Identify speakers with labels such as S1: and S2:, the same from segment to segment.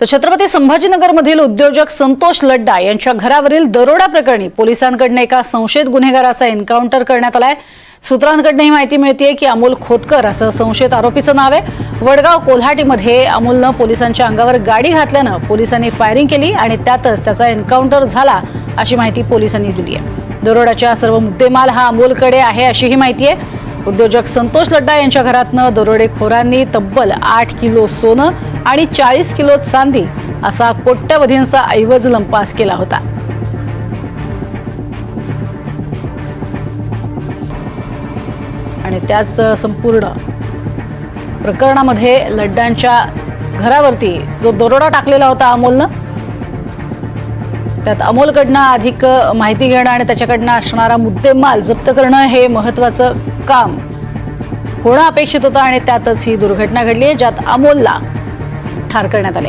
S1: तर छत्रपती संभाजीनगरमधील उद्योजक संतोष लड्डा यांच्या घरावरील दरोडा प्रकरणी पोलिसांकडनं एका संशयित गुन्हेगाराचा एन्काउंटर करण्यात आलाय. सूत्रांकडनं ही माहिती मिळते की अमोल खोतकर असं संशयित आरोपीचं नाव आहे. वडगाव कोल्हाटीमध्ये अमोलनं पोलिसांच्या अंगावर गाडी घातल्यानं पोलिसांनी फायरिंग केली आणि त्यातच त्याचा एन्काउंटर झाला अशी माहिती पोलिसांनी दिली आहे दरोड्याच्या सर्व मुद्देमाल हा अमोलकडे आहे अशी ही माहिती आहे उद्योजक संतोष लड्डा यांच्या घरातनं दरोडेखोरांनी तब्बल आठ किलो सोनं आणि चाळीस किलो चांदी असा कोट्यवधींचा ऐवज लंपास केला होता. आणि त्याच संपूर्ण प्रकरणामध्ये लड्डांच्या घरावरती जो दरोडा टाकलेला होता अमोलनं त्यात अमोलकडनं अधिक माहिती घेणं आणि त्याच्याकडनं असणारा मुद्देमाल जप्त करणं हे महत्वाचं काम होणं अपेक्षित होतं आणि त्यातच ही दुर्घटना घडली आहे ज्यात अमोलला ठार करण्यात आले.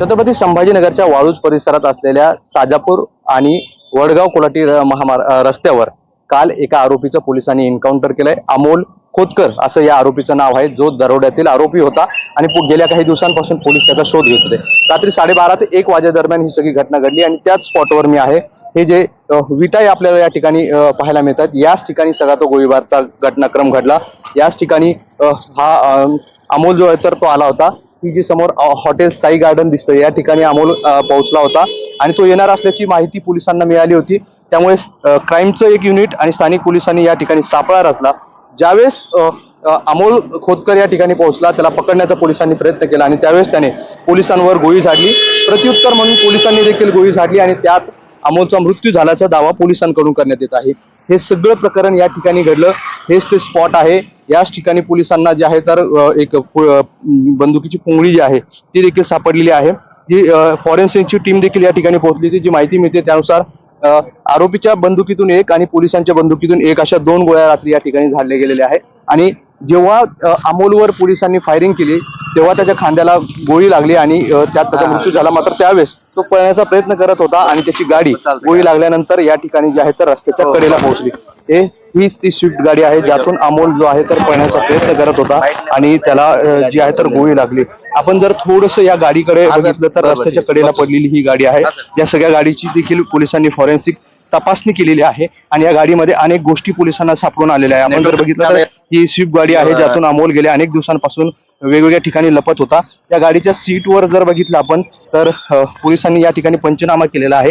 S2: छत्रपती संभाजीनगरच्या वाळूज परिसरात असलेल्या साजापूर आणि वडगाव कोलाटी महामार्ग रस्त्यावर काल एका आरोपीचं पोलिसांनी एन्काउंटर केलंय. अमोल खोतकर असं या आरोपीचं नाव आहे जो दरोड्यातील आरोपी होता आणि गेल्या काही दिवसांपासून पोलीस त्याचा शोध घेत होते. रात्री साडेबारा ते एक वाजे दरम्यान ही सगळी घटना घडली आणि त्याच स्पॉटवर मी आहे. हे जे विटा विटाई आपल्याला या ठिकाणी पाहायला मिळतात याच ठिकाणी सगळा तो गोळीबारचा घटनाक्रम घडला. याच ठिकाणी हा अमोल जो आहे तर तो आला होता. ही जी समोर हॉटेल साई गार्डन दिसतं या ठिकाणी अमोल पोहोचला होता. आणि तो येणार असल्याची माहिती पोलिसांना मिळाली होती. त्यामुळे क्राईमचं एक युनिट आणि स्थानिक पोलिसांनी या ठिकाणी सापळा रचला. ज्यावेळेस अमोल खोतकर या ठिकाणी पोहोचला त्याला पकडण्याचा पोलिसांनी प्रयत्न केला आणि त्यावेळेस त्याने पोलिसांवर गोळी झाडली. प्रत्युत्तर म्हणून पोलिसांनी देखील गोळी झाडली आणि त्यात अमोलचा मृत्यू झाल्याचा दावा पोलिसांकडून करण्यात येत आहे. हे सगळं प्रकरण या ठिकाणी घडलं. हेच ते स्पॉट आहे. याच ठिकाणी पोलिसांना जे आहे तर एक बंदुकीची पुंगळी जी आहे ती देखील सापडलेली आहे. जी फॉरेन्सिकची टीम देखील या ठिकाणी पोहोचली होती. जी माहिती मिळते त्यानुसार आरोपीच्या बंदुकीतून एक आणि पोलिसांच्या बंदुकीतून एक अशा दोन गोळ्या रात्री या ठिकाणी झाडले गेलेले आहे आणि जेव्हा अमोलवर पोलिसांनी फायरिंग केली तेव्हा त्याच्या खांद्याला गोळी लागली आणि त्यात त्याचा मृत्यू झाला. मात्र त्यावेळेस तो पळण्याचा प्रयत्न करत होता आणि त्याची गाडी गोळी लागल्यानंतर या ठिकाणी जी आहे तर रस्त्याच्या कडेला पोहोचली. हे हीच ती स्विफ्ट गाडी आहे ज्यातून अमोल जो आहे तर पळण्याचा प्रयत्न करत होता आणि त्याला जी आहे तर गोळी लागली. आपण जर थोडस या गाडीकडे बघितलं तर रस्त्याच्या कडेला पडलेली ही गाडी आहे. या सगळ्या गाडीची देखील पोलिसांनी फॉरेन्सिक तपासणी केलेली आहे आणि या गाडीमध्ये अनेक गोष्टी पोलिसांना सापडून आलेल्या आहे. आपण जर बघितलं तर ही स्विफ्ट गाडी आहे ज्यातून अमोल गेल्या अनेक दिवसांपासून वेगवेगळ्या ठिकाणी लपत होता. या गाडीच्या सीटवर जर बघितलं आपण तर पोलिसांनी या ठिकाणी पंचनामा केलेला आहे.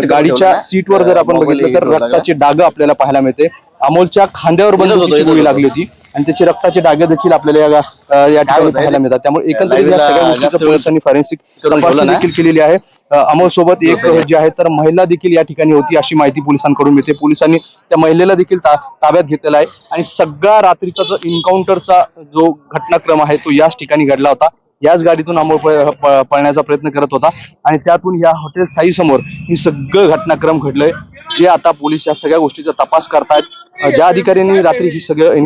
S2: गाडीच्या
S3: ठेवलं ना,
S2: सीटवर जर आपण बघितलं तर. रक्ताचे डाग आपल्याला पाहायला मिळते. अमोलच्या खांद्यावर
S3: इथंच होतं,
S2: बंदुकीची गोळी. लागली होती. आणि त्याचे रक्ताचे डाग देखील आपल्याला या ठिकाणी पाहायला? मिळतात. त्यामुळे एकंदरीत या सगळ्या गोष्टीचं पोलिसांनी फॉरेन्सिक तपासणी? देखील केलेली आहे. अमोल सोबत एक जी आहे तर महिला देखील या ठिकाणी होती अशी माहिती पोलिसांकडून मिळते. पोलिसांनी त्या महिलेला देखील ताब्यात घेतलेला आहे. आणि सगळा रात्रीचा जो एन्काउंटरचा जो घटनाक्रम आहे तो याच ठिकाणी घडला होता. याच गाडीतून अमोल पळण्याचा प्रयत्न करत होता. आणि त्यातून या हॉटेल साई समोर ही सगळं घटनाक्रम घडलंय. जे आता पोलीस या सगळ्या गोष्टीचा तपास करतायत ज्या अधिकाऱ्यांनी रात्री ही सगळं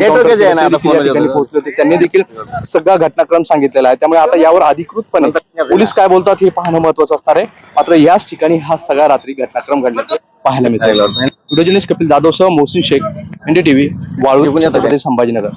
S2: पोहोचले होते. त्यांनी देखील सगळा घटनाक्रम सांगितलेला आहे. त्यामुळे आता यावर अधिकृतपणे पोलीस काय बोलतात हे पाहणं महत्वाचं असणार आहे. मात्र याच ठिकाणी हा सगळा रात्री घटनाक्रम घडल्याचं पाहायला मिळतं व्हिडिओ जर्नलिस्ट कपिल जाधव सह मोहसिन शेख एनडीटीव्ही वाळू संभाजीनगर.